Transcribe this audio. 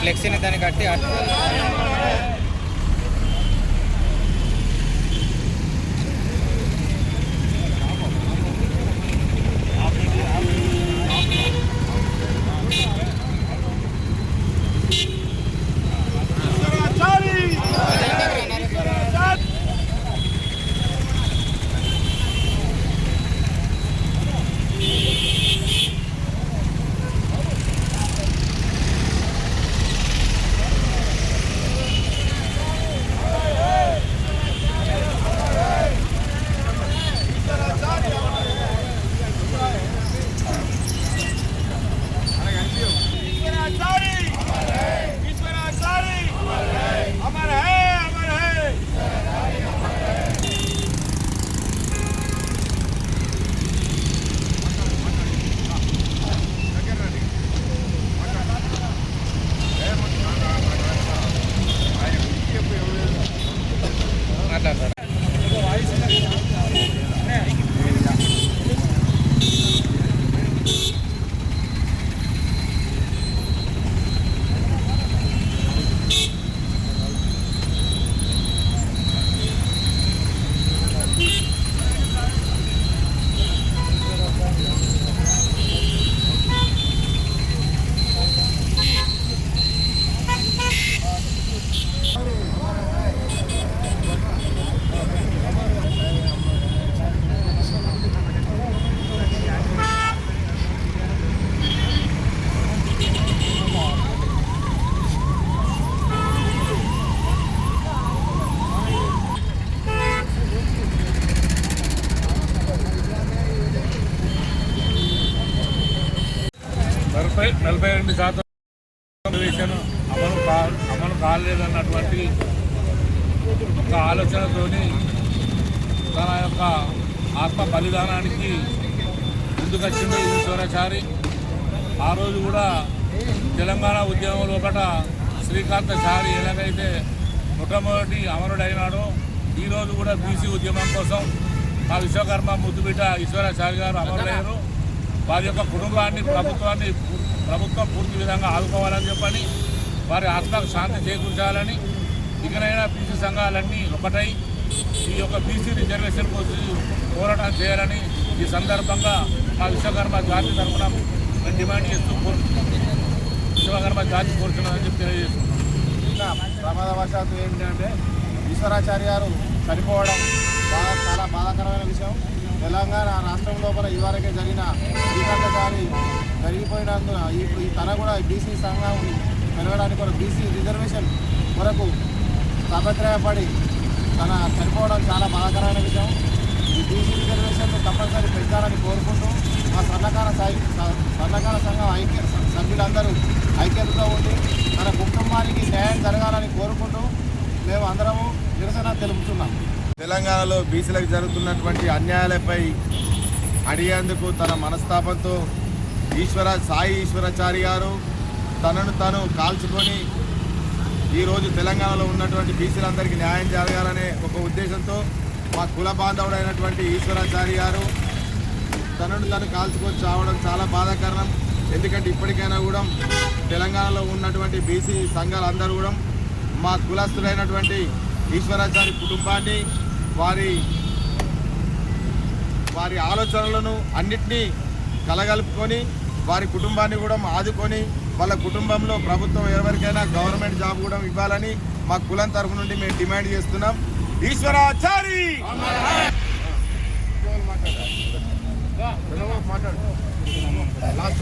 ఫ్లెక్సీని దాన్ని కట్టి నలభై నలభై రెండు శాతం రిజర్వేషన్ అమలు కా అమలు కాలేదన్నటువంటి ఒక ఆలోచనతోని తన యొక్క ఆత్మ బలిదానానికి ముందుకొచ్చింది ఈశ్వరాచారి ఆ రోజు కూడా తెలంగాణ ఉద్యమం లోపల శ్రీకాంతచారి ఎలాగైతే మొట్టమొదటి అమరుడైనాడో ఈరోజు కూడా బీసీ ఉద్యమం కోసం ఆ విశ్వకర్మ ముద్దుబిడ్డ ఈశ్వరాచారి గారు అమరుడయ్యారు. వారి యొక్క కుటుంబాన్ని ప్రభుత్వాన్ని ప్రభుత్వం పూర్తి విధంగా ఆదుకోవాలని చెప్పని వారి ఆత్మకు శాంతి చేకూర్చాలని ఇకనైనా బీసీ సంఘాలన్నీ ఒకటై ఈ యొక్క బీసీ రిజర్వేషన్ కోసం పోరాటం చేయాలని ఈ సందర్భంగా మా విశ్వకర్మ జాతి తరఫున మేము డిమాండ్ చేస్తూ విశ్వకర్మ జాతి కోరుతున్నామని చెప్పి తెలియజేస్తున్నాం. ప్రమాదవశాత్తు ఏంటంటే ఈశ్వరాచార్య గారు చనిపోవడం బాగా చాలా బాధాకరమైన విషయం. తెలంగాణ రాష్ట్రం లోపల ఇదివరకే జరిగిన శ్రీకాంతచారి జరిగిపోయినందున ఇప్పుడు ఈ తన కూడా బీసీ సంఘం పెరగడానికి కూడా బీసీ రిజర్వేషన్ కొరకు తాపత్రయపడి తన చనిపోవడం చాలా బాధాకరమైన విషయం. ఈ బీసీ రిజర్వేషన్ తప్పనిసరి పెంచాలని కోరుకుంటూ మా సన్నకార సాయి సన్నకార సంఘం ఐక్య సభ్యులందరూ ఐక్యతతో ఉండి తన కుటుంబానికి న్యాయం జరగాలని కోరుకుంటూ మేము అందరము నిరసన తెలుపుతున్నాం. తెలంగాణలో బీసీలకు జరుగుతున్నటువంటి అన్యాయాలపై అడిగేందుకు తన మనస్తాపంతో ఈశ్వర సాయి ఈశ్వరాచారి గారు తనను తను కాల్చుకొని ఈరోజు తెలంగాణలో ఉన్నటువంటి బీసీలందరికీ న్యాయం జరగాలనే ఒక ఉద్దేశంతో మా కుల బాంధవుడైనటువంటి ఈశ్వరాచారి గారు తనను తను కాల్చుకొని చావడం చాలా బాధాకరణం. ఎందుకంటే ఇప్పటికైనా కూడా తెలంగాణలో ఉన్నటువంటి బీసీ సంఘాలందరూ కూడా మా కులస్తులైనటువంటి ఈశ్వరాచారి కుటుంబాన్ని వారి వారి ఆలోచనలను అన్నిటినీ కలగలుపుకొని వారి కుటుంబాన్ని కూడా ఆదుకొని వాళ్ళ కుటుంబంలో ప్రభుత్వం ఎవరికైనా గవర్నమెంట్ జాబ్ కూడా ఇవ్వాలని మా కులం తరఫు నుండి మేము డిమాండ్ చేస్తున్నాం. ఈశ్వరాచారి! మాట్లాడు.